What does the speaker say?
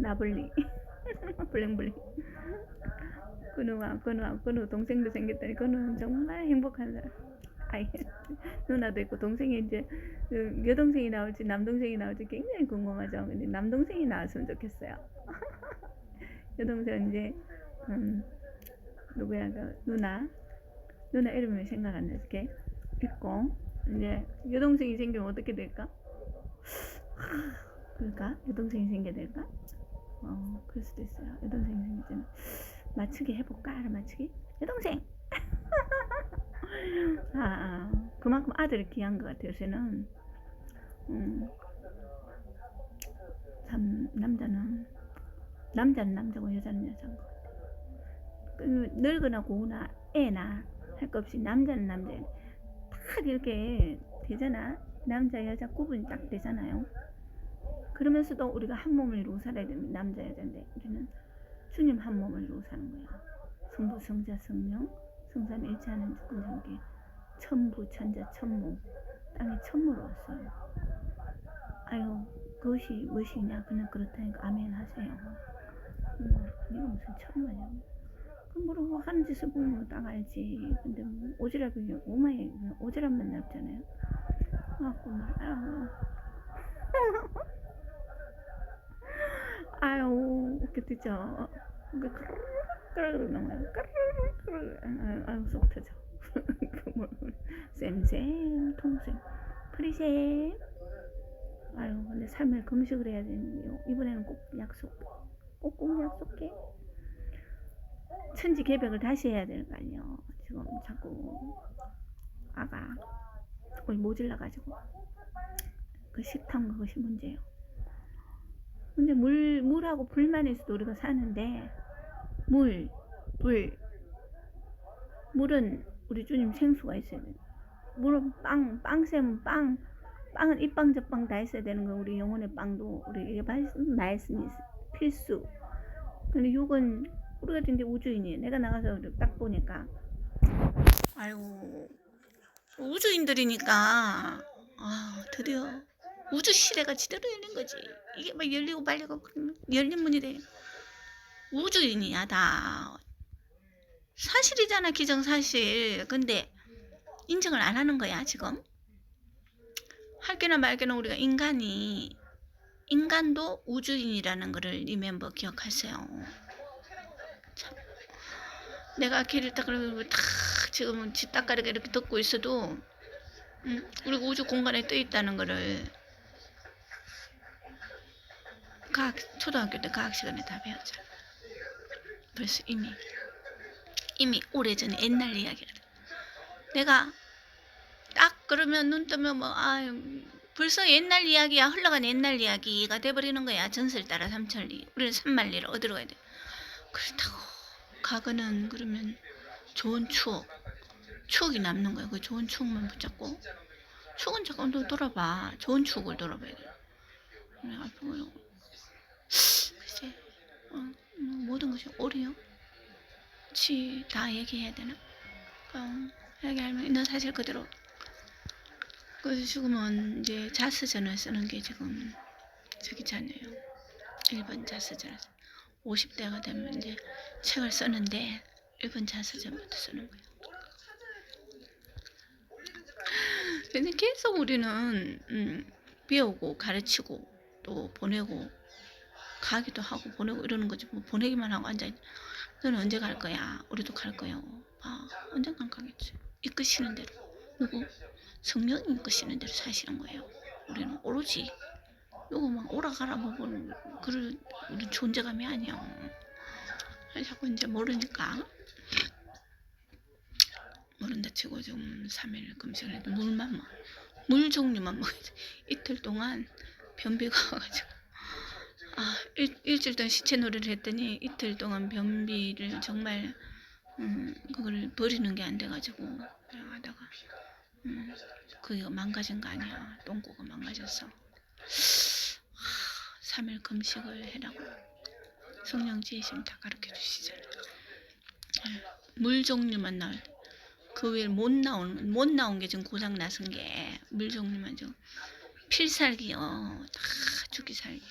나블리. 블링블링. 근우와 근우와 근우 동생도 생겼더니. 근우는 정말 행복한 사람. 아이 누나도 있고 동생이 이제 그 여동생이 나올지 남동생이 나올지 굉장히 궁금하죠. 근데 남동생이 나왔으면 좋겠어요. 여동생 이제 음 누구야? 그 누나. 누나 이름이 생각 안 나게 있고 이제 여동생이 생기면 어떻게 될까? 그럴까? 여동생이 생겨야 될까? 어, 그럴 수도 있어요. 여동생이 생기면 맞추기 해볼까? 알아맞추기? 여동생! 아, 아, 그만큼 아들이 귀한 것 같아요, 요새는. 음, 참, 남자는, 남자는 남자고 여자는 여자인 것 같아요. 그 늙거나 고우나 애나 할 것 없이 남자는 남자예요. 딱 이렇게 되잖아. 남자, 여자 구분이 딱 되잖아요. 그러면서도 우리가 한 몸을 이루고 살아야 됩니다. 남자, 여자인데 우리는 주님 한 몸을 이루고 사는 거야. 성부, 성자, 성령, 성삼 일체하는 관계. 천부, 천자, 천무. 땅에 천무로 왔어요. 아유, 그것이 무엇이냐? 그냥 그렇다니까 아멘 하세요. 음, 이거 무슨 천무냐? 그 뭐라고 하는 짓을 보면 딱 알지. 근데 뭐 오지랖이 오마에 오지랖만 남잖아요. 아고 말아 요. 아유 웃겼죠. 그 그러고 나면 까르르 아유 속 터져. 그 뭐, 쌤쌤 통쌤 프리쌤. 아유 근데 삶을 금식을 해야 되는데요. 이번에는 꼭 약속. 꼭꼭 약속해. 천지 개벽을 다시 해야 되는 거 아니에요. 지금 자꾸 아가 거의 모질라가지고 그 식탐 그것이 문제예요. 근데 물 물하고 불만 있어도 우리가 사는데 물, 불 물은 우리 주님 생수가 있어야 돼. 물은 빵, 빵샘은 빵, 빵은 이빵 저빵 다 있어야 되는 거 우리 영혼의 빵도 우리 이게 말씀 말씀이 필수. 근데 육은 우리가 이제 우주인이에요. 내가 나가서 딱 보니까 아이고 우주인들이니까 아 드디어 우주 시대가 제대로 열린 거지. 이게 막 열리고 말리고 열린 문이 돼. 우주인이야 다. 사실이잖아 기정사실. 근데 인정을 안 하는 거야 지금. 할게나 말게나 우리가 인간이 인간도 우주인이라는 거를 리멤버 기억하세요. 참. 내가 길을 딱 그러고 탁 지금은 집딱가리가 이렇게 듣고 있어도 음, 우리가 우주 공간에 떠 있다는 거를 과학 초등학교 때 과학 시간에 다 배웠잖아. 벌써 이미 이미 오래전에 옛날 이야기를. 내가 딱 그러면 눈 뜨면 뭐 아유 벌써 옛날 이야기야 흘러간 옛날 이야기가 돼버리는 거야. 전설 따라 삼천리. 우리는 산만리를 어디로 가야 돼? 그렇다고 과거는 그러면 좋은 추억 추억이 남는 거야. 그 좋은 추억만 붙잡고. 추억은 잠깐 또 돌아봐. 좋은 추억을 돌아봐야 돼. 그래 앞으로 어, 음, 모든 것이 옳이요 치다 얘기해야 되나 어, 얘기하면 너 사실 그대로 그 지금은 이제 자스전을 쓰는 게 지금 저기잖아요. 일본 자스전. 50대가 되면 이제 책을 쓰는데 일본 자스전부터 쓰는 거예요. 근데 계속 우리는 음, 배우고 가르치고 또 보내고 가기도 하고 보내고 이러는 거지 뭐 보내기만 하고 앉아 너는 언제 갈 거야? 우리도 갈 거요. 아 언젠간 가겠지. 이끄시는 대로 누구 성령이 이끄시는 대로 사시는 거예요. 우리는 오로지 요거 막 오라가라 뭐 그럴 우리 존재감이 아니야. 자꾸 이제 모르니까 모른다 치고 좀 3일 금식을 해도 물만 먹, 물 종류만 먹어야 돼. 이틀 동안 변비가 와가지고 아 일, 일주일 동안 시체 놀이를 했더니 이틀 동안 변비를 정말 음, 그거를 버리는 게 안 돼가지고 하다가 음, 그게 망가진 거 아니야. 똥꼬가 망가졌어 하, 3일 금식을 해라고. 성령 지혜심 다 가르쳐 주시잖아. 예, 물 종류만 나올 그 외에 못 나온 못 나온 게 지금 고장 나선 게 물 종류만 좀 필살기요. 다 죽이 살기